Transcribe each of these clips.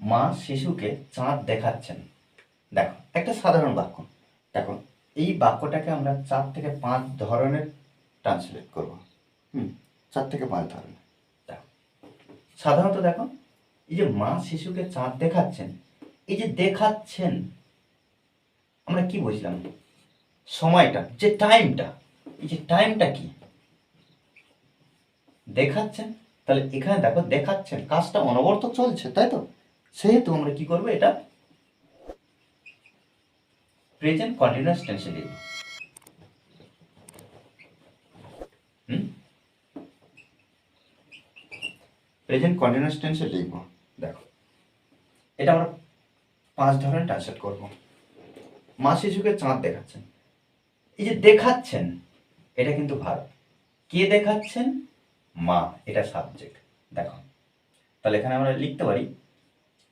মা শিশুকে চাঁদ দেখাচ্ছেন। দেখো, একটা সাধারণ বাক্য। দেখো, এই বাক্যটাকে আমরা চার থেকে পাঁচ ধরনের ট্রান্সলেট করব। হুম চার থেকে পাঁচ ধরনের। দেখো, সাধারণত দেখো, এই যে মা শিশুকে চাঁদ দেখাচ্ছেন, এই যে দেখাচ্ছেন, আমরা কি বুঝলাম? সময়টা, যে টাইমটা এই যে টাইমটা কি? দেখাচ্ছেন, তাহলে এখানে দেখো, দেখাচ্ছেন, কাজটা অনবরত চলছে, তাই তো? সেহেতু আমরা কি করব? এটা প্রেজেন্ট কন্টিনিউয়াস টেন্সে হুম? প্রেজেন্ট কন্টিনিউয়াস টেন্সে লিখব। দেখো। এটা আমরা পাঁচ ধরনের ট্রান্সলেট করব। মা শিশুকে চাঁদ দেখাচ্ছেন। এই যে দেখাচ্ছেন, এটা কিন্তু ভার কে দেখাচ্ছেন? মা। এটা সাবজেক্ট দেখো। তাহলে এখানে আমরা লিখতে পারি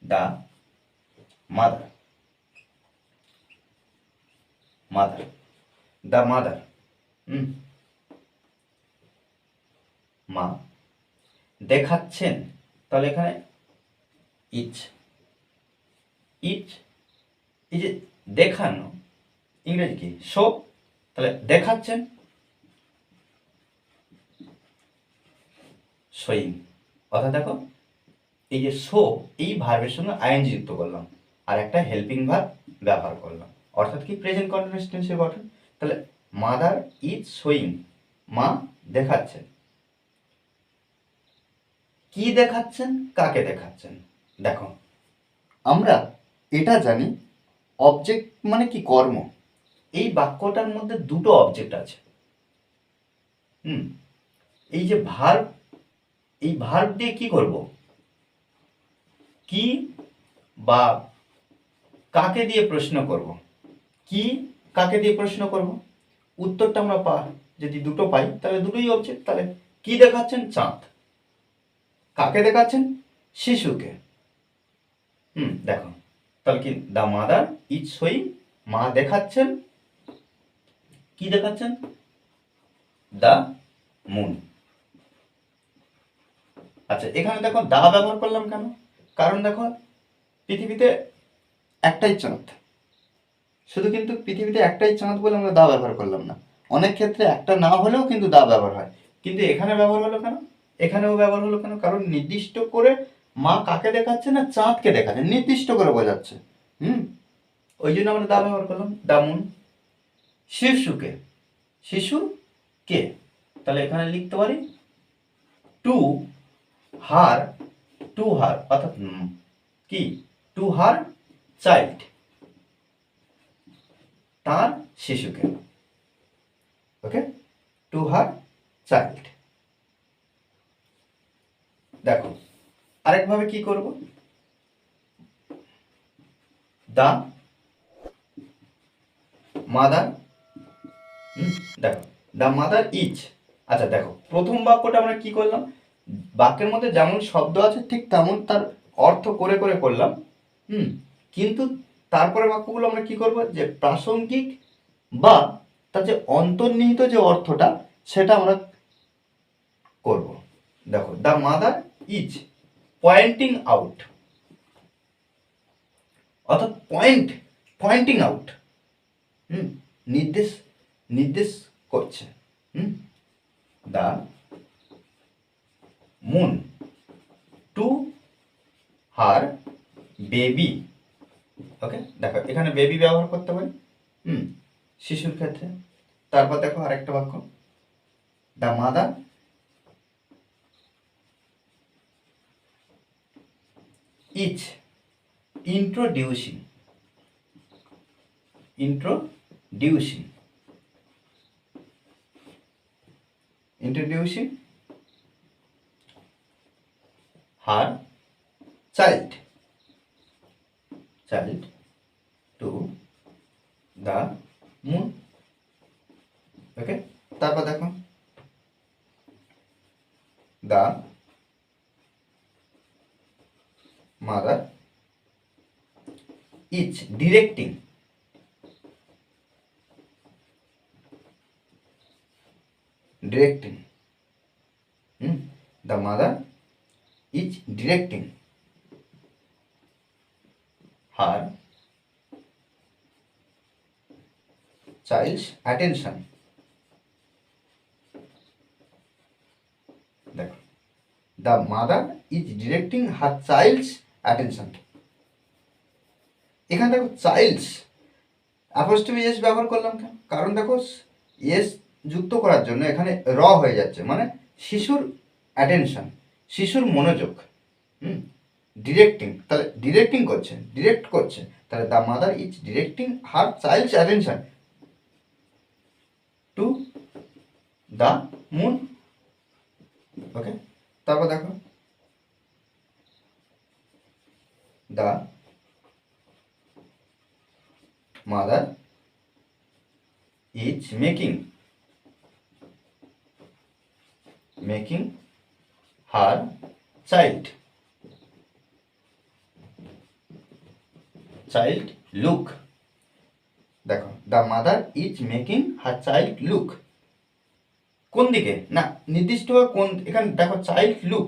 the mother mother the mother hmm মা দেখাচ্ছেন। তাহলে এখানে ইচ ইচ এই যে দেখানো। ইংরেজি কি? শো তাহলে দেখাচ্ছেন। শোয়িং অর্থাৎ দেখো এই যে শো এই ভার্বের সঙ্গে আইএনজি যুক্ত করলাম, আর একটা হেল্পিং ভার্ব ব্যবহার করলাম। অর্থাৎ কি প্রেজেন্ট কন্টিনিউয়াস টেন্সের গঠন? তাহলে মাদার ইজ শোয়িং মা দেখাচ্ছেন কি দেখাচ্ছেন? কাকে দেখাচ্ছেন? দেখো, আমরা এটা জানি অবজেক্ট মানে কি কর্ম? এই বাক্যটার মধ্যে দুটো অবজেক্ট আছে। হুম, এই যে ভার্ব এই ভার্ব দিয়ে কি করব? কি বা কাকে দিয়ে প্রশ্ন করব? কি কাকে দিয়ে প্রশ্ন করব? উত্তরটা আমরা পা, যদি দুটো পাই, তাহলে দুটোই অবজেক্ট তাহলে কি দেখাচ্ছেন? চাঁদ। কাকে দেখাচ্ছেন? শিশুকে। হুম, দেখো। তাহলে কি দা মাদার ইজ সই মা দেখাচ্ছেন? কি দেখাচ্ছেন? দা মুন আচ্ছা এখানে দেখো দা ব্যবহার করলাম কেন? কারণ দেখো, পৃথিবীতে একটাই চাঁদ শুধু কিন্তু পৃথিবীতে একটাই চাঁদ বলে আমরা দা ব্যবহার করলাম না। অনেক ক্ষেত্রে একটা না হলেও কিন্তু দা ব্যবহার হয়। কিন্তু এখানে ব্যবহার হলো কেন? এখানেও ব্যবহার হলো কেন? কারণ নির্দিষ্ট করে মা কাকে দেখাচ্ছে না চাঁদকে দেখাচ্ছে? নির্দিষ্ট করে বোঝাচ্ছে। হুম? ওই জন্য আমরা দা ব্যবহার করলাম। দামুন শিশুকে শিশু কে? তাহলে এখানে লিখতে পারি। টু হার টু হার অর্থাৎ কি? টু হার চাইল্ড তার শিশুকে। ওকে টু হার চাইল্ড দেখো, আরেকভাবে কি করব? দা মাদার দেখো দা মাদার ইজ আচ্ছা দেখো, প্রথম বাক্যটা আমরা কি করলাম? বাক্যের মধ্যে যেমন শব্দ আছে, ঠিক তেমন তার অর্থ করে করে করলাম। হুম, কিন্তু তারপরে বাক্যগুলো আমরা কি করব? যে প্রাসঙ্গিক বা তার যে অন্তর্নিহিত যে অর্থটা, সেটা আমরা করব। দেখো the mother is pointing out অর্থাৎ পয়েন্ট পয়েন্টিং আউট হুম, নির্দেশ নির্দেশ করছে। হুম the moon to her baby okay দেখো, এখানে বেবি ব্যবহার করতে পারি হুম, শিশুর ক্ষেত্রে। তারপর দেখো আরেকটা বাক্য। The mother is introducing introducing introducing her child child to the moon ওকে তারপর দেখো the mother is directing directing hmm? the mother is directing. Her child's attention. দেখো the mother is directing her child's attention এখানে দেখো child's apostrophe S ব্যবহার করলাম কেন? কারণ দেখো এস যুক্ত করার জন্য এখানে র হয়ে যাচ্ছে মানে শিশুর অ্যাটেনশন শিশুর মনোযোগ, হুম ডিরেক্টিং তাহলে ডিরেক্টিং করছে ডিরেক্ট করছে তাহলে the mother is directing her child's attention to the moon okay তারপর দেখো the mother is making making her child. Child look. দেখো, the mother is making her child look. কোন দিকে? না, নির্দিষ্ট কোন, এখানে দেখো চাইল্ড লুক।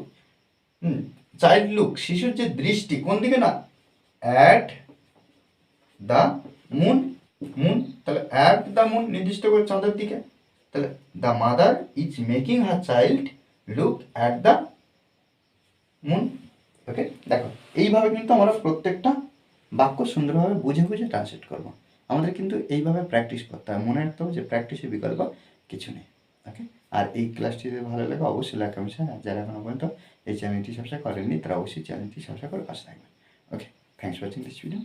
চাইল্ড লুক, শিশুর যে দৃষ্টি, কোন দিকে না? অ্যাট দ্য মুন মুন, তাহলে অ্যাট দ্য মুন নির্দিষ্ট করে চাঁদের দিকে। তাহলে the mother is making her child look at the moon okay দেখো, এইভাবে কিন্তু আমরা প্রত্যেকটা বাক্য সুন্দরভাবে বুঝে বুঝে ট্রান্সলেট করব। আমাদের কিন্তু এইভাবে প্র্যাকটিস করতে হবে মনে রাখতে হবে যে প্র্যাকটিসের বিকল্প কিছু নেই। ওকে আর এই ক্লাসটি যদি ভালো লাগে, অবশ্যই লাইক কমেন্ট আর যারা এখনও পর্যন্ত এই চ্যানেলটি সাবস্ক্রাইব করেননি, তারা অবশ্যই চ্যানেলটি সাবস্ক্রাইব করে পাশে থাকবেন। Okay thanks watching this video